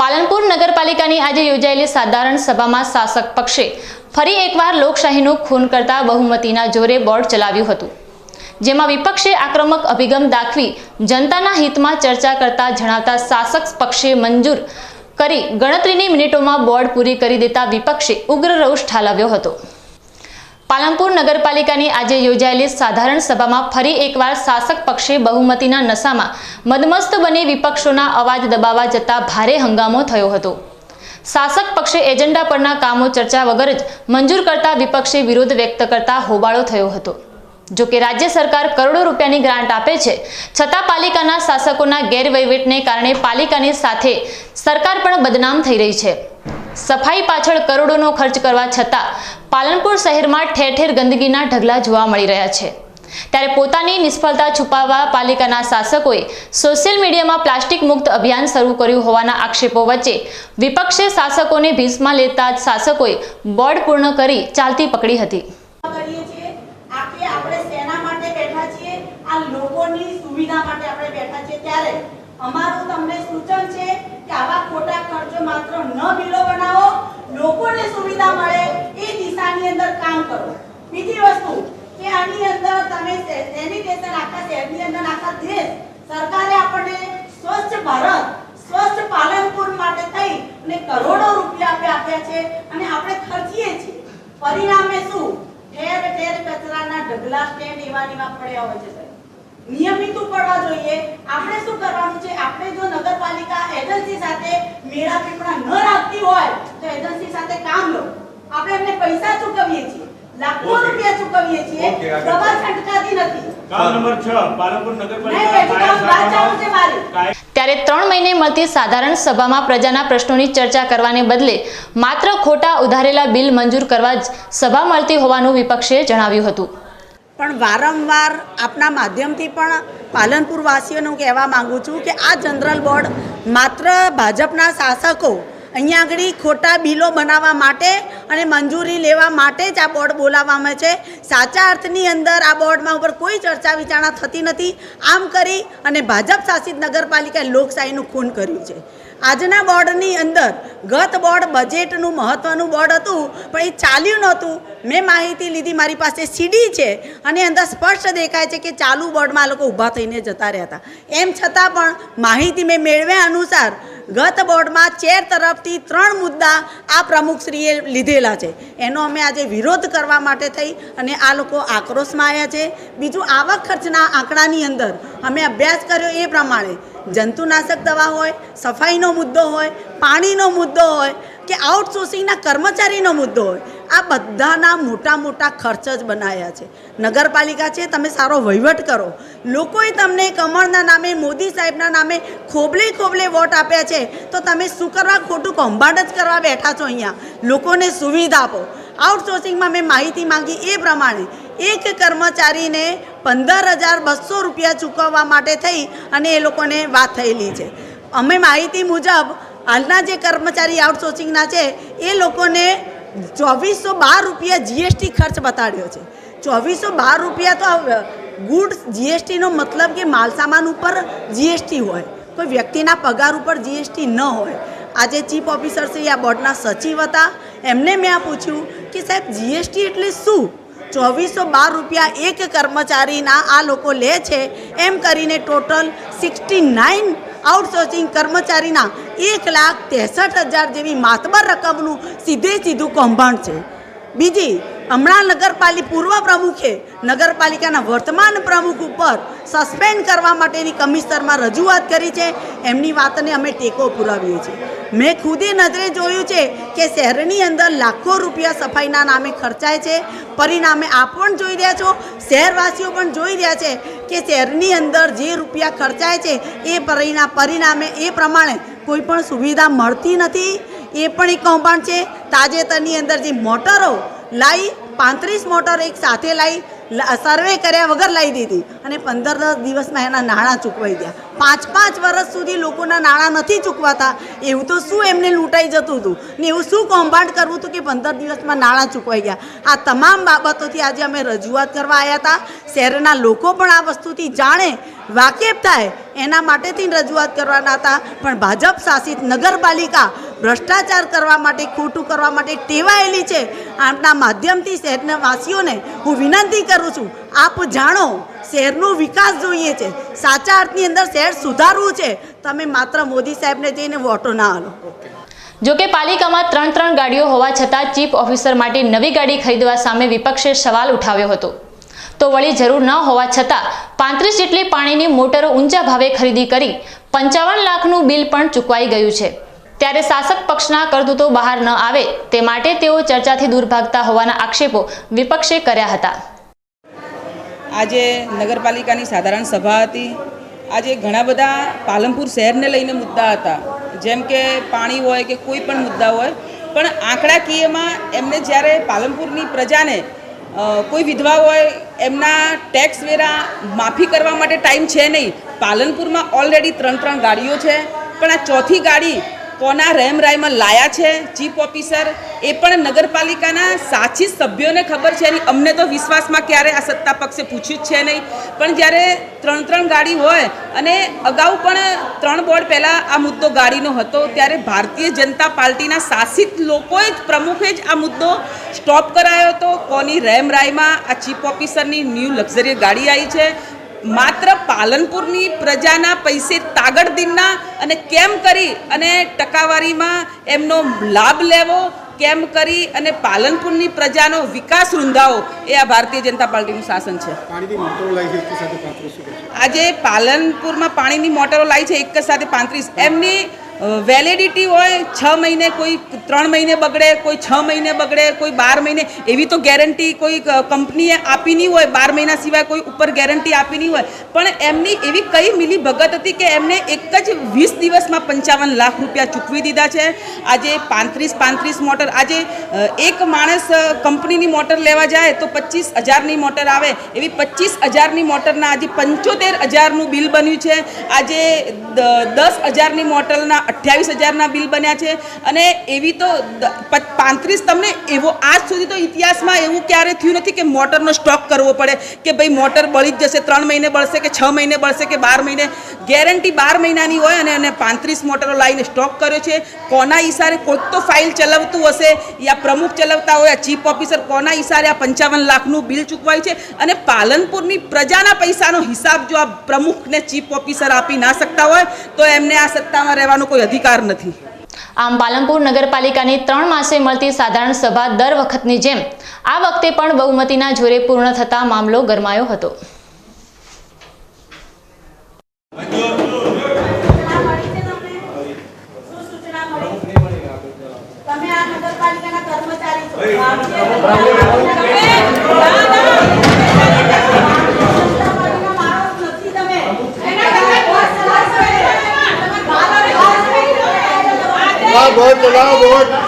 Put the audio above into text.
પાલનપુર નગરપાલિકાની આજે યોજાયેલી સાધારણ સભામાં શાસક પક્ષે ફરી એકવાર લોકશાહીનું ખૂન કરતા બહુમતીના જોરે બોર્ડ ચલાવ્યું હતું, જેમાં વિપક્ષે આક્રમક અભિગમ દાખવી જનતાના હિતમાં ચર્ચા કરતા જણાવતા શાસક પક્ષે મંજૂર કરી ગણતરીની મિનિટોમાં બોર્ડ પૂરી કરી દેતા વિપક્ષે ઉગ્ર રોષ ઠાલવ્યો હતો. પાલનપુર નગરપાલિકાની આજે યોજાયેલી સાધારણ સભામાં ફરી એકવાર શાસક પક્ષે બહુમતીના નશામાં મદમસ્ત બની વિપક્ષોના અવાજ દબાવવા જતા ભારે હંગામો થયો હતો. શાસક પક્ષે એજન્ડા પરના કામો ચર્ચા વગર જ મંજૂર કરતા વિપક્ષે વિરોધ વ્યક્ત કરતા હોબાળો થયો હતો. જો કે રાજ્ય સરકાર કરોડો રૂપિયાની ગ્રાન્ટ આપે છે, છતાં પાલિકાના શાસકોના ગેરવહીવટને કારણે પાલિકાની સાથે સરકાર પણ બદનામ થઈ રહી છે. સફાઈ પાછળ કરોડોનો ખર્ચ કરવા છતાં પાલનપુર શહેરમાં ઠેર ઠેર ગંદકીના ઢગલા જોવા મળી રહ્યા છે. ત્યારે પોતાની નિષ્ફળતા છુપાવવા પાલિકાના શાસકોએ સોશિયલ મીડિયામાં પ્લાસ્ટિક મુક્ત અભિયાન શરૂ કર્યું હોવાના આક્ષેપો વચ્ચે વિપક્ષે શાસકોને ભીસમાં લેતા શાસકોએ બોર્ડ પૂર્ણ કરી ચાલતી પકડી હતી. અમારું તમને સૂચન છે કે આવા ખોટા ખર્ચો માત્ર ન બિલો બનાવો. લોકોને સુવિધા મળે. એ દિશાની અંદર કામ કરો. બીજી વસ્તુ કે આની અંદર તમે સેનિટેશન આખા શહેરની અંદર આખા દેશ સરકારે આપણને સ્વચ્છ ભારત, સ્વચ્છ પાલનપુર માટે થઈ અને કરોડો રૂપિયા આપણે આપ્યા છે અને આપણે ખર્ચીએ છીએ. પરિણામે શું? ઠેર ઠેર કચરાના ઢગલા સ્ટેન્ડ એવા ને પડ્યા હોય છે નિયમિત પડવા જોઈએ. આપણે શું કરવાનું છે? આપણે જો નગરપાલિકા એજન્સી સાથે મેળા પીપળા ન રાખતી હોય તો એજન્સી સાથે કામ લો આપણે એમને પૈસા ચૂકવીએ છીએ. લાખો રૂપિયા ચૂકવીએ છીએ. દવા છંટકાતી નથી. કામ નંબર પાલનપુર નગરપાલિકા. ત્યારે ત્રણ મહિને મળતી સાધારણ સભામાં પ્રજાના પ્રશ્નોની ચર્ચા કરવાને બદલે માત્ર ખોટા ઉધારેલા બિલ મંજૂર કરવા જ સભા મળતી હોવાનું વિપક્ષે જણાવ્યું હતું. પણ વારંવાર આપના માધ્યમથી પણ પાલનપુર વાસીઓને હું કહેવા માંગુ છું કે આ જનરલ બોર્ડ માત્ર ભાજપના શાસકો અહીંયા આગળ ખોટા બિલો બનાવવા માટે અને મંજૂરી લેવા માટે જ આ બોર્ડ બોલાવવામાં છે. સાચા અર્થની અંદર આ બોર્ડમાં ઉપર કોઈ ચર્ચા વિચારણા થતી નથી. આમ કરી અને ભાજપ શાસિત નગરપાલિકાએ લોકશાહીનું ખૂન કર્યું છે. આજના બોર્ડની અંદર ગત બોર્ડ બજેટનું મહત્ત્વનું બોર્ડ હતું, પણ એ ચાલ્યું નહોતું. મેં માહિતી લીધી, મારી પાસે સીડી છે અને અંદર સ્પષ્ટ દેખાય છે કે ચાલુ બોર્ડમાં આ લોકો ઊભા થઈને જતા રહ્યા હતા. એમ છતાં પણ માહિતી મેં મેળવ્યા અનુસાર ગત બોર્ડમાં ચેર તરફથી ત્રણ મુદ્દા આ પ્રમુખશ્રીએ લીધેલા છે. એનો અમે આજે વિરોધ કરવા માટે થઈ અને આ લોકો આક્રોશમાં આવ્યા છે. બીજું, આવક ખર્ચના આંકડાની અંદર અમે અભ્યાસ કર્યો એ પ્રમાણે જંતુનાશક દવા હોય, સફાઈનો મુદ્દો હોય, પાણીનો મુદ્દો હોય કે આઉટસોર્સિંગના કર્મચારીનો મુદ્દો હોય. આ બધાના મોટા મોટા ખર્ચ જ બનાવ્યા છે. નગરપાલિકા છે, તમે સારો વહીવટ કરો. લોકોએ તમને કમળના નામે, મોદી સાહેબના નામે ખોબલે ખોબલે વોટ આપ્યા છે, તો તમે શું કરવા? ખોટું કૌભાંડ જ કરવા બેઠા છો અહીંયા. લોકોને સુવિધા આપો. આઉટસોર્સિંગમાં મેં માહિતી માંગી એ પ્રમાણે, એક કર્મચારીને પંદર હજાર બસો રૂપિયા ચૂકવવા માટે થઈ અને એ લોકોને વાત થયેલી છે. અમે માહિતી મુજબ હાલના જે કર્મચારી આઉટસોર્સિંગના છે, એ લોકોને ચોવીસો બાર રૂપિયા જીએસટી ખર્ચ બતાડ્યો છે. ચોવીસો બાર રૂપિયા તો ગુડ્સ જીએસટીનો મતલબ કે માલસામાન ઉપર જીએસટી હોય. કોઈ વ્યક્તિના પગાર ઉપર જીએસટી ન હોય. આજે ચીફ ઓફિસર છે, આ બોર્ડના સચિવ હતા. એમને મેં આ પૂછ્યું કે સાહેબ જીએસટી એટલે શું? ચોવીસો બાર રૂપિયા એક કર્મચારીના આ લોકો લે છે. એમ કરીને ટોટલ સિક્સટી નાઇન આઉટસોર્સિંગ કર્મચારીના એક લાખ ત્રેસઠ હજાર જેવી માતબર રકમનું સીધે સીધું કૌભાંડ છે. બીજી, હમણાં નગરપાલિકા પૂર્વ પ્રમુખે નગરપાલિકાના વર્તમાન પ્રમુખ ઉપર સસ્પેન્ડ કરવા માટેની કમિશનરમાં રજૂઆત કરી છે. એમની વાતને અમે ટેકો પુરાવીએ છીએ. મેં ખુદે નજરે જોયું છે કે શહેરની અંદર લાખો રૂપિયા સફાઈના નામે ખર્ચાય છે. પરિણામે આપ પણ જોઈ રહ્યા છો, શહેરવાસીઓ પણ જોઈ રહ્યા છે કે શહેરની અંદર જે રૂપિયા ખર્ચાય છે, એ પરિણામે એ પ્રમાણે કોઈ પણ સુવિધા મળતી નથી. એ પણ એક કૌભાંડ છે. તાજેતરની અંદર જે મોટરો લાવી પાંત્રીસ મોટર એક સાથે લાવી સર્વે કર્યા વગર લાવી દીધી. અને પંદર દસ દિવસમાં એના નાણાં ચૂકવાઈ ગયા. પાંચ પાંચ વર્ષ સુધી લોકોના નાણાં નથી ચૂકવાતા. એવું તો શું એમને લૂંટાઈ જતું હતું? ને એવું શું કૌભાંડ કરવું હતું કે પંદર દિવસમાં નાણાં ચૂકવાઈ ગયા? આ તમામ બાબતોથી આજે અમે રજૂઆત કરવા આવ્યા હતા. શહેરના લોકો પણ આ વસ્તુથી જાણે વાકેફ થાય. એના માટેથી રજૂઆત કરવાના હતા. પણ ભાજપ શાસિત નગરપાલિકા ભ્રષ્ટાચાર કરવા માટે, ખોટું કરવા માટે ટેવાયેલી છે. આપના માધ્યમથી શહેરના વાસીઓને હું વિનંતી કરું છું, આપ જાણો, શહેરનો વિકાસ જોઈએ છે. સાચા અર્થની અંદર શહેર સુધારવું છે. તમે માત્ર મોદી સાહેબને જઈને વોટો ના આલો. જોકે પાલિકામાં ત્રણ ત્રણ ગાડીઓ હોવા છતાં ચીફ ઓફિસર માટે નવી ગાડી ખરીદવા સામે વિપક્ષે સવાલ ઉઠાવ્યો હતો. તો વળી જરૂર ન હોવા છતાં પાંત્રીસ જેટલી પાણીની મોટરો ઊંચા ભાવે ખરીદી કરી પંચાવન લાખનું બિલ પણ ચૂકવાઈ ગયું છે. ત્યારે શાસક પક્ષના કરતૂતો બહાર ન આવે તે માટે તેઓ ચર્ચાથી દૂર ભાગતા હોવાના આક્ષેપો વિપક્ષે કર્યા હતા. આજે નગરપાલિકાની સાધારણ સભા હતી. આજે ઘણા બધા પાલનપુર શહેરને લઈને મુદ્દા હતા. જેમ કે પાણી હોય કે કોઈ પણ મુદ્દા હોય, પણ આંકડાકીયમાં એમને જ્યારે પાલનપુરની પ્રજાને કોઈ વિધવા હોય, એમના ટેક્સ વેરા માફી કરવા માટે ટાઈમ છે નહીં. પાલનપુરમાં ઓલરેડી ત્રણ ત્રણ ગાડીઓ છે. પણ આ ચોથી ગાડી કોના રહેમ રાયમાં લાયા છે? ચીફ ઓફિસર, એ પણ નગરપાલિકાના સાચી સભ્યોને ખબર છે નહીં અમને તો વિશ્વાસમાં ક્યારે આ સત્તા પક્ષે પૂછ્યું જ છે નહીં. પણ જ્યારે ત્રણ ત્રણ ગાડી હોય અને અગાઉ પણ ત્રણ બોર્ડ પહેલાં આ મુદ્દો ગાડીનો હતો, ત્યારે ભારતીય જનતા પાર્ટીના શાસિત લોકોએ જ પ્રમુખે જ આ મુદ્દો સ્ટોપ કરાયો હતો. કોની રેમ રાયમાં આ ચીફ ઓફિસરની ન્યૂ લક્ઝરી ગાડી આવી છે? માત્ર પાલનપુરની પ્રજાના પૈસે તાગડ દિનના અને કેમ કરી અને ટકાવારીમાં એમનો લાભ લેવો કેમ કરી અને પાલનપુરની પ્રજાનો વિકાસ રૂંધાવો એ આ ભારતીય જનતા પાર્ટીનું શાસન છે? આજે પાલનપુરમાં પાણીની મોટરો લાવી છે એક જ સાથે પાંત્રીસ એમની વેલિડિટી હોય, છ મહિને કોઈ, ત્રણ મહિને બગડે, કોઈ છ મહિને બગડે, કોઈ બાર મહિને, એવી તો ગેરંટી કોઈ કંપનીએ આપી નહીં હોય, બાર મહિના સિવાય કોઈ ઉપર ગેરંટી આપી નહીં હોય. પણ એમની એવી કઈ મિલી ભગત હતી કે એમને એક જ વીસ દિવસમાં પંચાવન લાખ રૂપિયા ચૂકવી દીધા છે? આજે પાંત્રીસ પાંત્રીસ મોટર, આજે એક માણસ કંપનીની મોટર લેવા જાય તો પચીસ હજારની મોટર આવે. એવી પચીસ હજારની મોટરના આજે પંચોતેર હજારનું બિલ બન્યું છે. આજે દસ હજારની મોટરના અઠ્યાવીસ હજારના બિલ બન્યા છે. અને એવી તો પાંત્રીસ તમને એવો આજ સુધી તો ઇતિહાસમાં એવું ક્યારે થયું નથી કે મોટરનો સ્ટોક કરવો પડે, કે ભાઈ મોટર બળી જ જશે, ત્રણ મહિને બળશે કે છ મહિને બળશે કે બાર મહિને. ગેરંટી બાર મહિનાની હોય અને એને પાંત્રીસ મોટરો લાવીને સ્ટોક કર્યો છે. કોના ઈશારે કોઈક તો ફાઇલ ચલાવતું હશે, યા પ્રમુખ ચલાવતા હોય ચીફ ઓફિસર, કોના ઈશારે આ પંચાવન લાખનું બિલ ચૂકવાય છે? અને પાલનપુરની પ્રજાના પૈસાનો હિસાબ જો આ પ્રમુખને ચીફ ઓફિસર આપી ના શકતા હોય, તો એમને આ સત્તામાં રહેવાનો કોઈ અધિકાર નથી. આમ પાલનપુર નગરપાલિકાની ત્રણ માસે મળતી સાધારણ સભા દર વખતની જેમ આ વખતે પણ બહુમતીના જોરે પૂર્ણ થતા મામલો ગરમાયો હતો. તમે આ નગરપાલિકાના કર્મચારી loud, Lord.